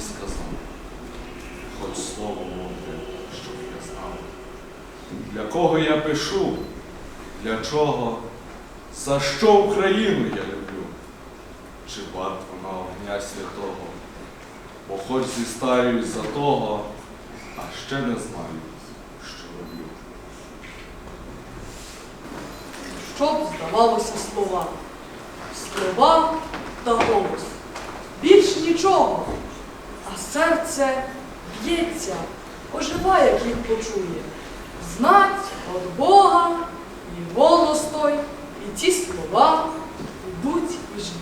сказав, хоч слово мовте, щоб я знав. Для кого я пишу, для чого, за що Україну я люблю, чи варт вона огня святого, бо хоч зістаюсь за того, а ще не знаю, що роблю. Щоб здавалося слова. Слова та голос. Нічого. А серце б'ється, оживає, як їх почує. Знать від Бога, і голос той, і ті слова йдуть і жити.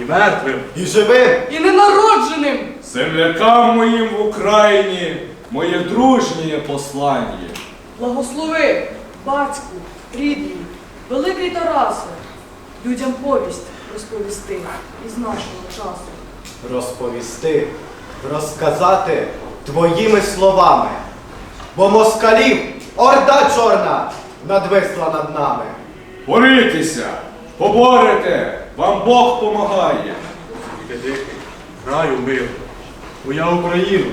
І мертвим. І живим! І ненародженим Землякам моїм в Україні моє дружнє послання. благослови, батьку, рідний, великий Тарасе, людям повість розповісти із нашого часу. Розповісти, розказати твоїми словами. Бо москалів орда чорна надвисла над нами. Борітеся, поборете, вам Бог помагає. Ти дикий, краю мир. Моя Україна,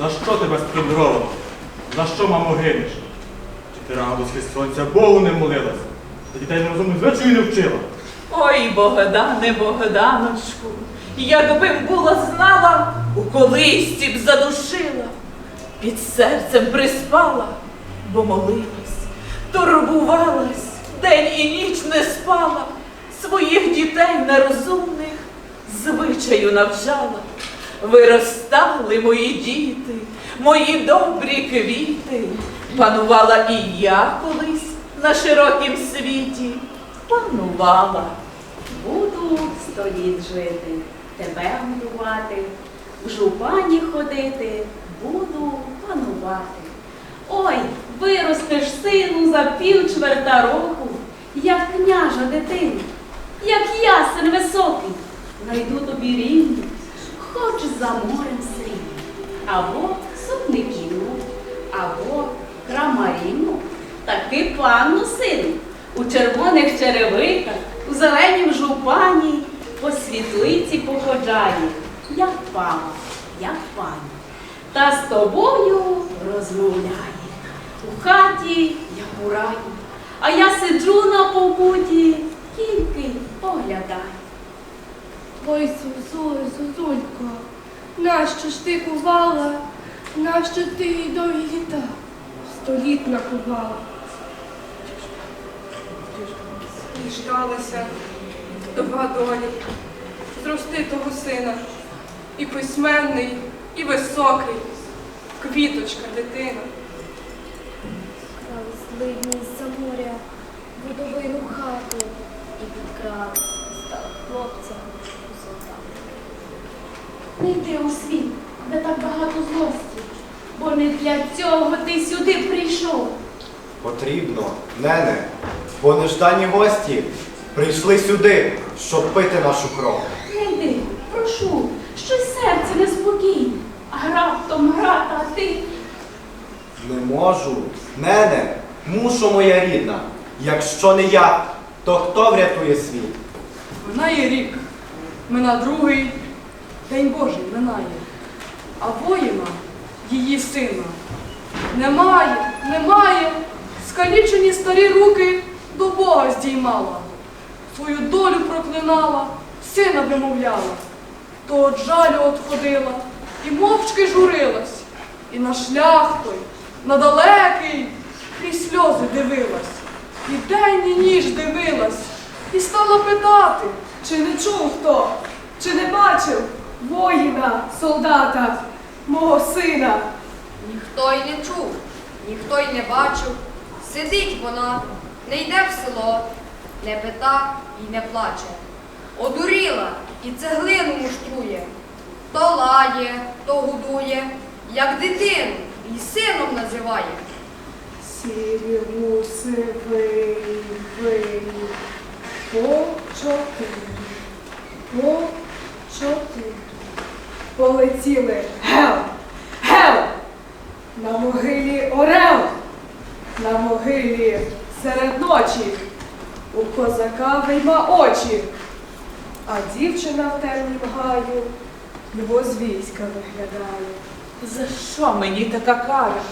за що тебе сплюндровано? За що, мамо, гинеш? Чи ти рано до сонця Богу не молилась? Та дітей нерозумних звичаю не вчила. Ой, Богдане, Богданочку, якби була знала, у колисці б задушила, під серцем приспала, бо молилась, турбувалась, день і ніч не спала, своїх дітей нерозумних звичаю навчала. Виростали мої діти, мої добрі квіти, панувала і я колись на широкім світі, панувала. Буду сто літ жити, тебе годувати, в жупані ходити, буду панувати. Ой, виростеш сину за пів чверта року, як княжа дитину, як ясен високий, найду тобі рівню, хоч за морем синім, або сотниківну, або крамарівну, таки панну сину, у червоних черевиках, у зеленім жупані, по світлиці походжає, як пана, як пані, та з тобою розмовляє. У хаті, як у раї, а я сиджу на покуті, тільки поглядаю. Ой, Зузуль, Зузулько, нащо ж ти кувала, нащо ти їй довгі літа століт накувала? Діждалася вдова долі, зрости того сина, і письменний, і високий, квіточка дитина. Крали злидні з-за моря, водовину хату і підкралась, стала хлопцем у солдата. Не йди у світ, де так багато злості, бо не для цього ти сюди прийшов. Потрібно, нене, бо неждані гості прийшли сюди, щоб пити нашу кров. Не йди, прошу, щось серце неспокійне, а раптом грата, а ти. Не можу, нене, мушу моя рідна. Якщо не я, то хто врятує світ? Минає рік, мина другий, День Божий минає. А воїна, її сина, немає, немає. Скалічені старі руки до Бога здіймала. Свою долю проклинала, сина вимовляла. То от жалю отходила і мовчки журилась. І на шлях той, на далекий, крізь сльози дивилась. І день і ніч дивилась, і стала питати, Чи не чув хто, чи не бачив воїна, солдата, мого сина? Ніхто й не чув, ніхто й не бачив. Сидить вона, не йде в село, не пита і не плаче. Одуріла і цеглину муштрує. То лає, то годує, як дитину, і сином називає. Сірі вий, вий, по чотири, по чотири. Полетіли гел, гел, на могилі орел, на могилі серед ночі, у козака вийма очі, а дівчина в темнім гаю його з війська виглядає. За що мені така кара?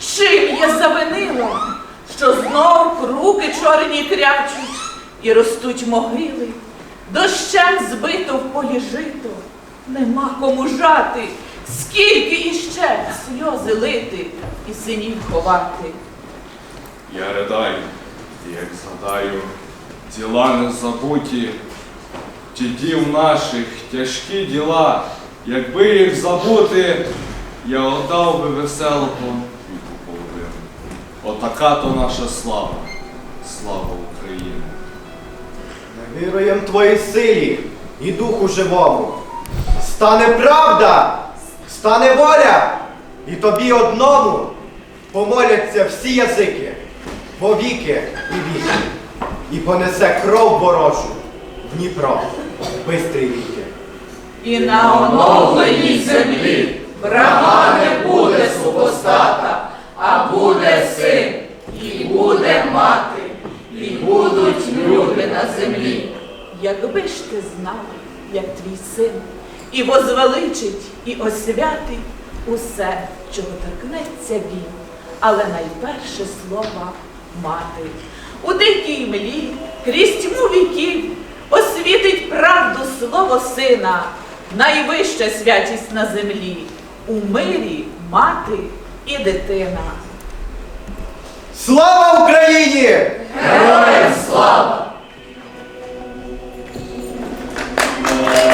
Чим я завинила, що знов руки чорні крячуть і ростуть могили, дощем збито в полі жито, нема кому жати, скільки іще сльози лити і синів ховати. Я ридаю, як згадаю, діла не забуті, дідів наших тяжкі діла, якби їх забути, я отдав би веселого віку половину. Отака то наша слава, слава Україні. Ми віруєм Твоїй силі і духу живому. Стане правда, стане воля, і тобі одному помоляться всі язики, повіки і віки, і понесе кров ворожу в Дніпро, бистрий віки. І на оновленій землі брама не буде супостата, а буде син, і буде мати, і будуть люди на землі. Якби ж ти знав, як твій син, і возвеличить, і освятить усе, чого торкнеться він, але найперше слова мати. У дикій млі крізь тьму віків освітить правду слово сина, найвища святість на землі. У мирі мати і дитина. Слава Україні! Героям слава! Е,